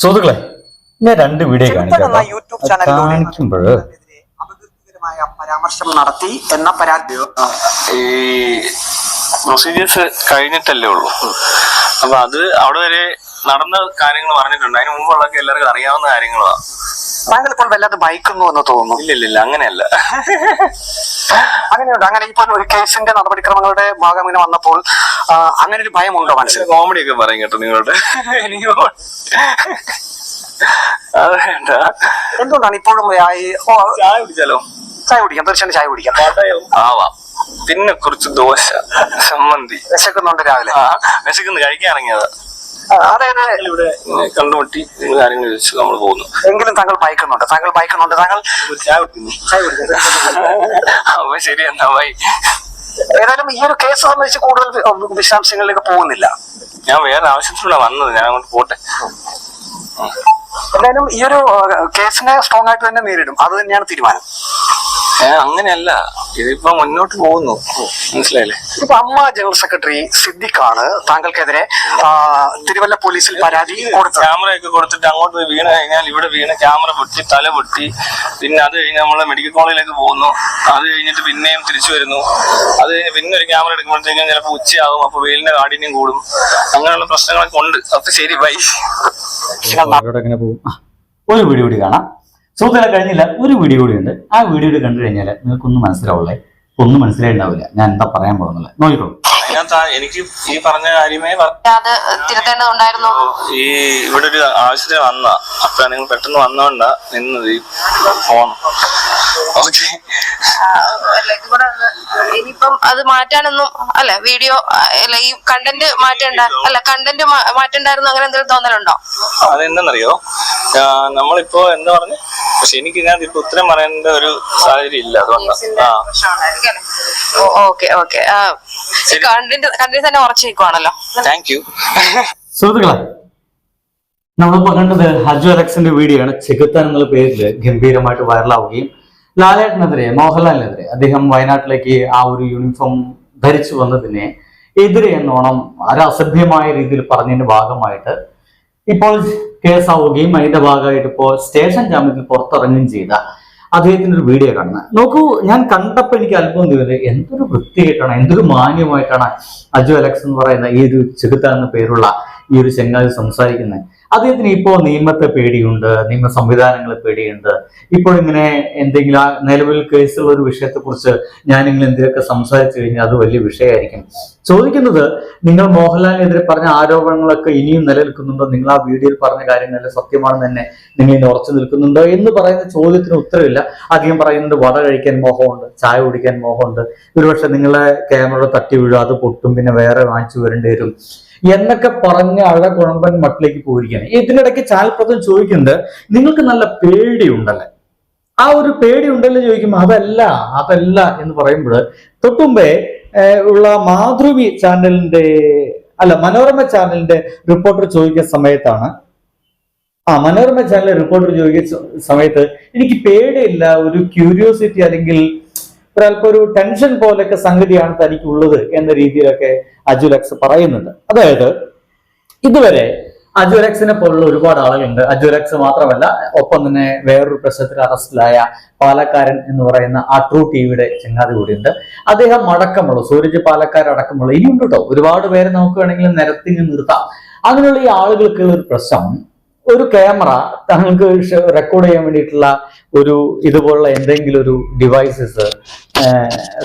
സുഹൃത്തുക്കളെ ഞാൻ രണ്ട് വീഡിയോ കാണിക്കാം കാണിക്കുമ്പോൾ പരാമർശം നടത്തി എന്ന പരാതി ഈ പ്രൊസീജിയേഴ്സ് കഴിഞ്ഞിട്ടല്ലേ ഉള്ളൂ. അപ്പൊ അത് അവിടെ വരെ നടന്ന കാര്യങ്ങൾ പറഞ്ഞിട്ടുണ്ട്. അതിന് മുമ്പുള്ളൊക്കെ എല്ലാവർക്കും അറിയാവുന്ന കാര്യങ്ങളാണ് താങ്കൾ ഇപ്പോൾ വല്ലാതെ ഭയക്കുന്നു എന്ന് തോന്നുന്നു. ഇല്ല ഇല്ല അങ്ങനെയല്ല. അങ്ങനെയുണ്ട്. അങ്ങനെ ഇപ്പോൾ ഒരു കേസിന്റെ നടപടിക്രമങ്ങളുടെ ഭാഗം ഇങ്ങനെ വന്നപ്പോൾ അങ്ങനെ ഒരു ഭയമുണ്ടോ മനസ്സിൽ? കോമഡി ഒക്കെ പറയും കേട്ടോ നിങ്ങളുടെ. എന്തുകൊണ്ടാണ് ഇപ്പോഴും ചായ കുടിച്ചാലോ? ചായ കുടിക്കാം. തീർച്ചയായും ചായ കുടിക്കാം. ആവാം പിന്നെ കുറച്ച് ദോശ സംബന്ധി വിശക്കുന്നുണ്ട് രാവിലെ. വിശക്കുന്നു കഴിക്കാൻ ഇറങ്ങിയതാ. ഇവിടെ കണ്ടുമുട്ടി നിങ്ങൾ കാര്യങ്ങൾ ചോദിച്ചു നമ്മൾ പോകുന്നു. എങ്കിലും താങ്കൾ ഭയക്കുന്നുണ്ട് താങ്കൾ ഭയക്കുന്നുണ്ട് താങ്കൾ ചായ കുടിക്കുന്നു. ചായ അപ്പൊ ശരി എന്നാ ബൈ ഏതായാലും ഈ ഒരു കേസ് സംബന്ധിച്ച് കൂടുതൽ വിശദാംശങ്ങളിലേക്ക് പോകുന്നില്ല. ഞാൻ വേറെ ആവശ്യത്തിലൂടെ വന്നത്. ഞാൻ അങ്ങോട്ട് പോട്ടെ. എന്തായാലും ഈ ഒരു കേസിനെ സ്ട്രോങ് ആയിട്ട് തന്നെ നേരിടും. അത് തന്നെയാണ് തീരുമാനം. അങ്ങനെയല്ല. ഇതിപ്പോ മുന്നോട്ട് പോകുന്നു. മനസ്സിലായില്ലേ? ഇപ്പൊ അമ്മ ജനറൽ സെക്രട്ടറി സിദ്ദിഖാണ്. താങ്കൾക്കെതിരെ ആ, തിരുവല്ല പോലീസിൽ പരാതി കൊടുത്തത്. ക്യാമറ ഒക്കെ കൊടുത്തിട്ട് അങ്ങോട്ട് വീണ് കഴിഞ്ഞാൽ ഇവിടെ വീണ് ക്യാമറ പൊട്ടി തല പൊട്ടി. പിന്നെ അത് കഴിഞ്ഞ് നമ്മൾ മെഡിക്കൽ കോളേജിലേക്ക് പോകുന്നു. അത് കഴിഞ്ഞിട്ട് പിന്നെയും തിരിച്ചു വരുന്നു. അത് കഴിഞ്ഞ് പിന്നെ ഒരു ക്യാമറ എടുക്കുമ്പോഴത്തേക്കും ചിലപ്പോൾ ഉച്ചയാകും. അപ്പൊ വെയിലിന്റെ കാഠിന്യം കൂടും. അങ്ങനെയുള്ള പ്രശ്നങ്ങളൊക്കെ ഉണ്ട്. അപ്പൊ ശരി ബൈ അവരോട് എങ്ങനെ പോകും. ആ, ഒരു വീഡിയോ കൂടി കാണാം. സുഹൃത്തുക്കളെ കഴിഞ്ഞില്ല ഒരു വീഡിയോ കൂടി ഉണ്ട് ആ വീഡിയോ കണ്ടു കഴിഞ്ഞാൽ നിങ്ങൾക്കൊന്നും മനസ്സിലാവുള്ളേ? ഒന്നും മനസ്സിലായിണ്ടാവില്ല ഞാൻ എന്താ പറയാൻ പോകുന്നില്ല നോക്കിക്കോളൂ. എനിക്ക് ഈ പറഞ്ഞ കാര്യമേ തിരുത്തേണ്ടതുണ്ടായിരുന്നു. ഈ ഇവിടെ ഒരു ആവശ്യത്തിന് വന്ന അപ്പൊ നിങ്ങൾ പെട്ടെന്ന് വന്നോണ്ടാ നിന്നത് ഈ ഫോൺ. ഓക്കെ. ഇനിയിപ്പം അത് മാറ്റാനൊന്നും അല്ല വീഡിയോ അല്ല ഈ കണ്ടന്റ് മാറ്റണ്ട അല്ല കണ്ടന്റ് മാറ്റണ്ടായിരുന്നു അങ്ങനെ എന്തെങ്കിലും തോന്നലുണ്ടോ? അതെന്തെന്നറിയോ? നമ്മളിപ്പോ എന്താ പറഞ്ഞു? പക്ഷെ എനിക്ക് ഞാൻ ഇപ്പൊ ഉത്തരം പറയേണ്ട ഒരു സാഹചര്യം ഇല്ല അതുകൊണ്ടാണ് ആ. Okay okay. കണ്ടന്റ് കണ്ടന്റ് തന്നെ ഉറച്ചു നിൽക്കുവാണല്ലോ താങ്ക് യു സുഹൃത്തുക്കളെ നമ്മളിപ്പോ കണ്ടത് ഹജു അലക്സിന്റെ വീഡിയോ ആണ്. ചെകുത്താൻ എന്നുള്ള പേരിൽ ഗംഭീരമായിട്ട് വൈറലാവുകയും ലാലേട്ടനെതിരെ മോഹൻലാലിനെതിരെ അദ്ദേഹം വയനാട്ടിലേക്ക് ആ ഒരു യൂണിഫോം ധരിച്ചു വന്നതിനെ എതിരെ എന്നോണം ഒരു അസഭ്യമായ രീതിയിൽ പറഞ്ഞതിന്റെ ഭാഗമായിട്ട് ഇപ്പോൾ കേസാവുകയും അതിന്റെ ഭാഗമായിട്ട് ഇപ്പോൾ സ്റ്റേഷൻ ജാമ്യത്തിൽ പുറത്തിറങ്ങുകയും ചെയ്ത അദ്ദേഹത്തിന്റെ ഒരു വീഡിയോ കാണുന്നത്. നോക്കൂ ഞാൻ കണ്ടപ്പോൾ എനിക്ക് അല്പം തോന്നിയത് എന്തൊരു വൃത്തിയായിട്ടാണ് എന്തൊരു മാന്യമായിട്ടാണ് അജു അലക്സ് എന്ന് പറയുന്ന ഈ ഒരു ചെകുത്ത എന്ന പേരുള്ള ഈ ഒരു ചെങ്ങാതി സംസാരിക്കുന്നത്. അദ്ദേഹത്തിന് ഇപ്പോൾ നിയമത്തെ പേടിയുണ്ട് നിയമ സംവിധാനങ്ങളെ പേടിയുണ്ട്. ഇപ്പോൾ ഇങ്ങനെ എന്തെങ്കിലും നിലവിൽ കേസുള്ള ഒരു വിഷയത്തെക്കുറിച്ച് ഞാനിങ്ങനെ എന്തെങ്കിലുമൊക്കെ സംസാരിച്ചു കഴിഞ്ഞാൽ അത് വലിയ വിഷയമായിരിക്കും. ചോദിക്കുന്നത് നിങ്ങൾ മോഹൻലാലിനെതിരെ പറഞ്ഞ ആരോപണങ്ങളൊക്കെ ഇനിയും നിലനിൽക്കുന്നുണ്ടോ? നിങ്ങൾ ആ വീഡിയോയിൽ പറഞ്ഞ കാര്യങ്ങളെല്ലാം സത്യമാണെന്ന് തന്നെ നിങ്ങൾ ഇനി ഉറച്ചു നിൽക്കുന്നുണ്ടോ എന്ന് പറയുന്ന ചോദ്യത്തിന് ഉത്തരവില്ല. അധികം പറയുന്നത് വട കഴിക്കാൻ മോഹമുണ്ട് ചായ കുടിക്കാൻ മോഹമുണ്ട്. ഒരുപക്ഷെ നിങ്ങളെ ക്യാമറ തട്ടി വീഴും അത് പൊട്ടും പിന്നെ വേറെ വാങ്ങിച്ചു വരേണ്ടി വരും. എന്നൊക്കെ പറഞ്ഞ് അഴ കുഴമ്പൻ മട്ടിലേക്ക് പോയിരിക്കുകയാണ് ഇതിനിടയ്ക്ക് ചാൽപ്രദം ചോദിക്കുന്നത് നിങ്ങൾക്ക് നല്ല പേടിയുണ്ടല്ലേ? ആ ഒരു പേടി ഉണ്ടല്ലോ ചോദിക്കുമ്പോൾ അതല്ല അതല്ല എന്ന് പറയുമ്പോൾ തൊട്ടുമ്പേ ഉള്ള മാതൃവി ചാനലിന്റെ അല്ല മനോരമ ചാനലിന്റെ റിപ്പോർട്ടർ ചോദിക്കുന്ന സമയത്താണ് ആ മനോരമ ചാനലിലെ റിപ്പോർട്ടർ ചോദിക്കുന്ന സമയത്ത് എനിക്ക് പേടിയില്ല ഒരു ക്യൂരിയോസിറ്റി അല്ലെങ്കിൽ ഒരല്പം ഒരു ടെൻഷൻ പോലൊക്കെ സംഗതിയാണ് തനിക്കുള്ളത് എന്ന രീതിയിലൊക്കെ അജുലക്സ് പറയുന്നുണ്ട്. അതായത് ഇതുവരെ അജുലക്സിനെ പോലുള്ള ഒരുപാട് ആളുകളുണ്ട്. അജുലക്സ് മാത്രമല്ല ഒപ്പം തന്നെ വേറൊരു പ്രശ്നത്തിൽ അറസ്റ്റിലായ പാലക്കാരൻ എന്ന് പറയുന്ന ആ ട്രൂ ടിവിയുടെ ചങ്ങാതി കൂടിയുണ്ട്. അദ്ദേഹം അടക്കമുള്ള സൂരജ് പാലക്കാരൻ അടക്കമുള്ള ഇനിയുണ്ട് കേട്ടോ ഒരുപാട് പേരെ നമുക്ക് വേണമെങ്കിൽ നിരത്തിങ്ങ് നിർത്താം. അങ്ങനെയുള്ള ഈ ആളുകൾക്കുള്ള ഒരു പ്രശ്നം ഒരു ക്യാമറ താങ്കൾക്ക് റെക്കോർഡ് ചെയ്യാൻ വേണ്ടിയിട്ടുള്ള ഒരു ഇതുപോലുള്ള എന്തെങ്കിലും ഒരു ഡിവൈസസ്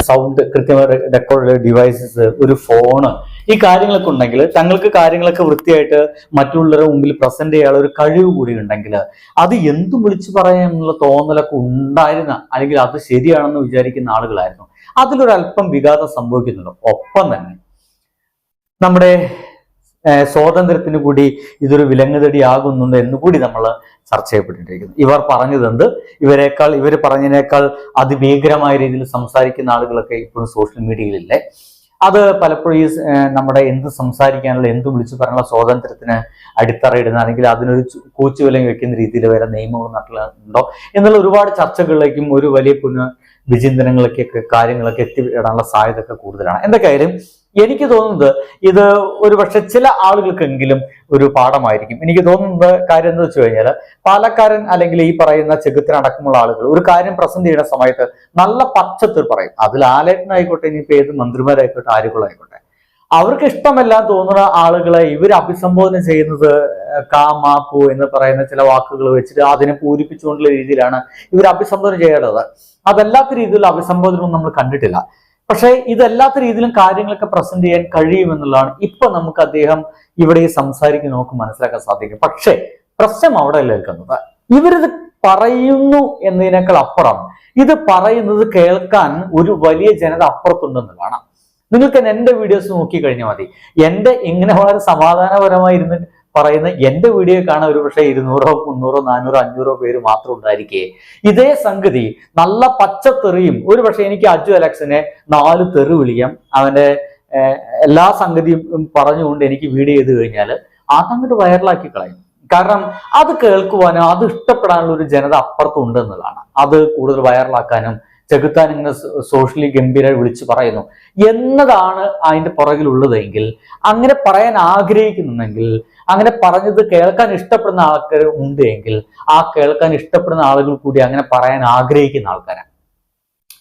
സൗണ്ട് കൃത്യമായി റെക്കോർഡ് ഡിവൈസസ് ഒരു ഫോണ് ഈ കാര്യങ്ങളൊക്കെ ഉണ്ടെങ്കിൽ തങ്ങൾക്ക് കാര്യങ്ങളൊക്കെ വൃത്തിയായിട്ട് മറ്റുള്ളവരുടെ മുമ്പിൽ പ്രസന്റ് ചെയ്യാനുള്ള ഒരു കഴിവ് കൂടി ഉണ്ടെങ്കിൽ അത് എന്തും വിളിച്ചു പറയാനുള്ള തോന്നലൊക്കെ ഉണ്ടായിരുന്ന അല്ലെങ്കിൽ അത് ശരിയാണെന്ന് വിചാരിക്കുന്ന ആളുകളായിരുന്നു. അതിലൊരല്പം വികാസം സംഭവിക്കുന്നുണ്ട്. ഒപ്പം തന്നെ നമ്മുടെ സ്വാതന്ത്ര്യത്തിന് കൂടി ഇതൊരു വിലങ്ങുതടിയാകുന്നുണ്ട് എന്ന് കൂടി നമ്മൾ ചർച്ച ചെയ്യപ്പെട്ടിരിക്കുന്നു. ഇവർ പറഞ്ഞതെന്ത് ഇവരെക്കാൾ ഇവർ പറഞ്ഞതിനേക്കാൾ അതിഭീകരമായ രീതിയിൽ സംസാരിക്കുന്ന ആളുകളൊക്കെ ഇപ്പോഴും സോഷ്യൽ മീഡിയയിലില്ലേ അത് പലപ്പോഴും ഈ നമ്മുടെ എന്ത് സംസാരിക്കാനുള്ള എന്ത് വിളിച്ചു പറയാനുള്ള സ്വാതന്ത്ര്യത്തിന് അടിത്തറയിടുന്ന അല്ലെങ്കിൽ അതിനൊരു കൂച്ചു കൂച്ചുവിലങ്ങ് വെക്കുന്ന രീതിയിൽ വരെ നിയമങ്ങൾ നടക്കുന്നുണ്ടോ എന്നുള്ള ഒരുപാട് ചർച്ചകളിലേക്കും ഒരു വലിയ പുനഃ വിചിന്തനങ്ങളൊക്കെ കാര്യങ്ങളൊക്കെ എത്തിപ്പെടാനുള്ള സാധ്യത ഒക്കെ കൂടുതലാണ്. എന്തൊക്കെയായാലും എനിക്ക് തോന്നുന്നത് ഇത് ഒരു പക്ഷെ ചില ആളുകൾക്കെങ്കിലും ഒരു പാഠമായിരിക്കും. എനിക്ക് തോന്നുന്നത് കാര്യം എന്താ വെച്ച് കഴിഞ്ഞാൽ പാലക്കാരൻ അല്ലെങ്കിൽ ഈ പറയുന്ന ചെകുത്തിന് അടക്കമുള്ള ആളുകൾ ഒരു കാര്യം പ്രസന്റ് ചെയ്യുന്ന സമയത്ത് നല്ല പച്ചത്തിൽ പറയും. അതിൽ ആലേട്ടനായിക്കോട്ടെ ഇനിയിപ്പോ ഏത് മന്ത്രിമാരായിക്കോട്ടെ ആരുകളായിക്കോട്ടെ അവർക്ക് ഇഷ്ടമെല്ലാം തോന്നുന്ന ആളുകളെ ഇവർ അഭിസംബോധന ചെയ്യുന്നത് കാ മാ പൂ എന്ന് പറയുന്ന ചില വാക്കുകൾ വെച്ചിട്ട് അതിനെ പൂരിപ്പിച്ചുകൊണ്ടുള്ള രീതിയിലാണ് ഇവർ അഭിസംബോധന ചെയ്യേണ്ടത്. അതല്ലാത്ത രീതിയിലുള്ള അഭിസംബോധനവും നമ്മൾ കണ്ടിട്ടില്ല. പക്ഷേ ഇതല്ലാത്ത രീതിയിലും കാര്യങ്ങളൊക്കെ പ്രസന്റ് ചെയ്യാൻ കഴിയുമെന്നുള്ളതാണ് ഇപ്പൊ നമുക്ക് അദ്ദേഹം ഇവിടെ ഈ സംസാരിക്കുന്ന നമുക്ക് മനസ്സിലാക്കാൻ സാധിക്കും. പക്ഷേ പ്രശ്നം അവിടെ അല്ല നിൽക്കുന്നത്? ഇവരിത് പറയുന്നു എന്നതിനേക്കാൾ അപ്പുറം ഇത് പറയുന്നത് കേൾക്കാൻ ഒരു വലിയ ജനത അപ്പുറത്തുണ്ടെന്നുള്ളതാണ്. നിങ്ങൾക്ക് എന്റെ വീഡിയോസ് നോക്കി കഴിഞ്ഞാൽ മതി. എന്റെ ഇങ്ങനെ വളരെ സമാധാനപരമായി പറയുന്ന എന്റെ വീഡിയോ കാണാൻ ഒരു പക്ഷേ ഇരുന്നൂറോ മുന്നൂറോ നാനൂറോ അഞ്ഞൂറോ പേര് മാത്രം ഉണ്ടായിരിക്കേ. ഇതേ സംഗതി നല്ല പച്ചത്തെറിയും ഒരു പക്ഷേ എനിക്ക് അജു അലക്സിനെ നാല് തെറി വിളിക്കാം. അവന്റെ എല്ലാ സംഗതിയും പറഞ്ഞുകൊണ്ട് എനിക്ക് വീഡിയോ ചെയ്ത് കഴിഞ്ഞാൽ അതങ്ങോട്ട് വൈറലാക്കി കളയും. കാരണം അത് കേൾക്കുവാനോ അത് ഇഷ്ടപ്പെടാനുള്ള ഒരു ജനത അപ്പുറത്തുണ്ട് എന്നുള്ളതാണ് അത് കൂടുതൽ വൈറലാക്കാനും ചെകുത്താൻ ഇങ്ങനെ സോഷ്യലി ഗംഭീരമായി വിളിച്ചു പറയുന്നു. എന്നതാണ് അതിന്റെ പുറകിലുള്ളതെങ്കിൽ അങ്ങനെ പറയാൻ ആഗ്രഹിക്കുന്നുണ്ടെങ്കിൽ അങ്ങനെ പറഞ്ഞത് കേൾക്കാൻ ഇഷ്ടപ്പെടുന്ന ആൾക്കാർ ഉണ്ട് എങ്കിൽ ആ കേൾക്കാൻ ഇഷ്ടപ്പെടുന്ന ആളുകൾ കൂടി അങ്ങനെ പറയാൻ ആഗ്രഹിക്കുന്ന ആൾക്കാരാണ്.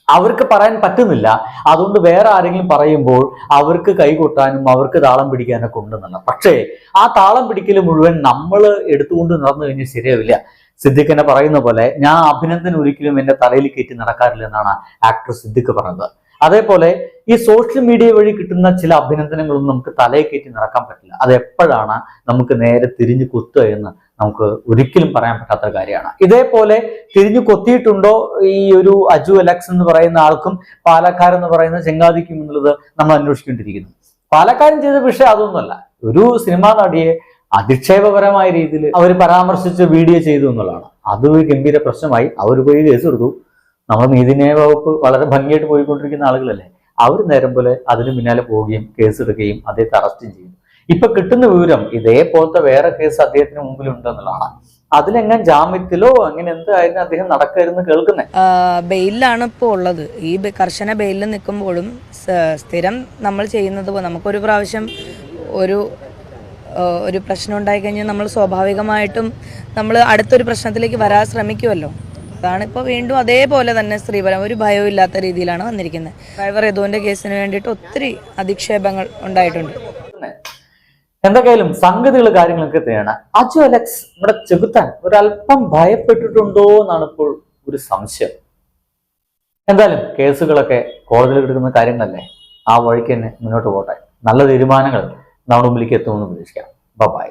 അവർക്ക് പറയാൻ പറ്റുന്നില്ല. അതുകൊണ്ട് വേറെ ആരെങ്കിലും പറയുമ്പോൾ അവർക്ക് കൈകൊട്ടാനും അവർക്ക് താളം പിടിക്കാനൊക്കെ ഉണ്ടെന്നല്ല പക്ഷേ ആ താളം പിടിക്കൽ മുഴുവൻ നമ്മൾ എടുത്തുകൊണ്ട് നടന്നു കഴിഞ്ഞാൽ ശരിയാവില്ല. സിദ്ദിഖിനെ പറയുന്ന പോലെ ഞാൻ അഭിനന്ദൻ ഒരിക്കലും എന്റെ തലയിൽ കയറ്റി നടക്കാറില്ല എന്നാണ് ആക്ടർ സിദ്ദിഖ് പറഞ്ഞത്. അതേപോലെ ഈ സോഷ്യൽ മീഡിയ വഴി കിട്ടുന്ന ചില അഭിനന്ദനങ്ങളൊന്നും നമുക്ക് തലയെ കയറ്റി നടക്കാൻ പറ്റില്ല. അത് എപ്പോഴാണ് നമുക്ക് നേരെ തിരിഞ്ഞു കുത്തുക എന്ന് നമുക്ക് ഒരിക്കലും പറയാൻ പറ്റാത്ത കാര്യമാണ്. ഇതേപോലെ തിരിഞ്ഞു കൊത്തിയിട്ടുണ്ടോ ഈ ഒരു അജു അലക്സ് എന്ന് പറയുന്ന ആൾക്കും പാലക്കാരൻ എന്ന് പറയുന്ന ചെങ്ങാതിക്കും എന്നുള്ളത് നമ്മൾ അന്വേഷിക്കേണ്ടിയിരിക്കുന്നു പാലക്കാരൻ ചെയ്ത വിഷയം അതൊന്നുമല്ല. ഒരു സിനിമാ നടിയെ അധിക്ഷേപകരമായ രീതിയിൽ അവർ പരാമർശിച്ച് വീഡിയോ ചെയ്തു എന്നുള്ളതാണ്. അത് ഒരു ഗംഭീര പ്രശ്നമായി. അവർ പോയി കേസ് കൊടുത്തു. നമ്മൾ നീതിന്യായ വകുപ്പ് വളരെ ഭംഗിയായിട്ട് പോയിക്കൊണ്ടിരിക്കുന്ന ആളുകളല്ലേ? അവർ നേരം പോലെ അതിന് പിന്നാലെ പോവുകയും കേസ് എടുക്കുകയും അദ്ദേഹത്തെ അറസ്റ്റും ചെയ്യും ഇപ്പൊ കിട്ടുന്ന വിവരം ഇതേപോലത്തെ വേറെ കേസ് അദ്ദേഹത്തിന് മുമ്പിൽ ഉണ്ടെന്നുള്ളതാണ്. അതിലെങ്ങനെ ജാമ്യത്തിലോ അങ്ങനെ എന്തായിരുന്നു അദ്ദേഹം നടക്കരുന്ന് കേൾക്കുന്നത് ബെയിലാണ് ഇപ്പോൾ ഉള്ളത്. ഈ കർശന ബെയിലിൽ നിൽക്കുമ്പോഴും സ്ഥിരം നമ്മൾ ചെയ്യുന്നത് നമുക്കൊരു പ്രാവശ്യം ഒരു ഒരു പ്രശ്നം ഉണ്ടായിക്കഴിഞ്ഞാൽ നമ്മൾ സ്വാഭാവികമായിട്ടും നമ്മൾ അടുത്തൊരു പ്രശ്നത്തിലേക്ക് വരാൻ ശ്രമിക്കുമല്ലോ അതാണ് ഇപ്പോൾ വീണ്ടും അതേപോലെ തന്നെ സ്ത്രീപരം ഒരു ഭയവും ഇല്ലാത്ത രീതിയിലാണ് വന്നിരിക്കുന്നത്. ഡ്രൈവർ യദുവിന്റെ കേസിന് വേണ്ടിയിട്ട് ഒത്തിരി അധിക്ഷേപങ്ങൾ ഉണ്ടായിട്ടുണ്ട്. എന്തൊക്കെയായാലും സംഗതികൾ കാര്യങ്ങളൊക്കെ തന്നെയാണ് അജു അലക്സ് നമ്മുടെ ചെകുത്താൻ ഒരല്പം ഭയപ്പെട്ടിട്ടുണ്ടോ എന്നാണ് ഇപ്പോൾ ഒരു സംശയം. എന്തായാലും കേസുകളൊക്കെ കോടതിയിൽ എടുക്കുന്ന കാര്യങ്ങളല്ലേ? ആ വഴിക്ക് തന്നെ മുന്നോട്ട് പോട്ടെ. നല്ല തീരുമാനങ്ങൾ നമ്മുടെ മുമ്പിലേക്ക് എത്തുമെന്ന് പ്രതീക്ഷിക്കാം. ബൈ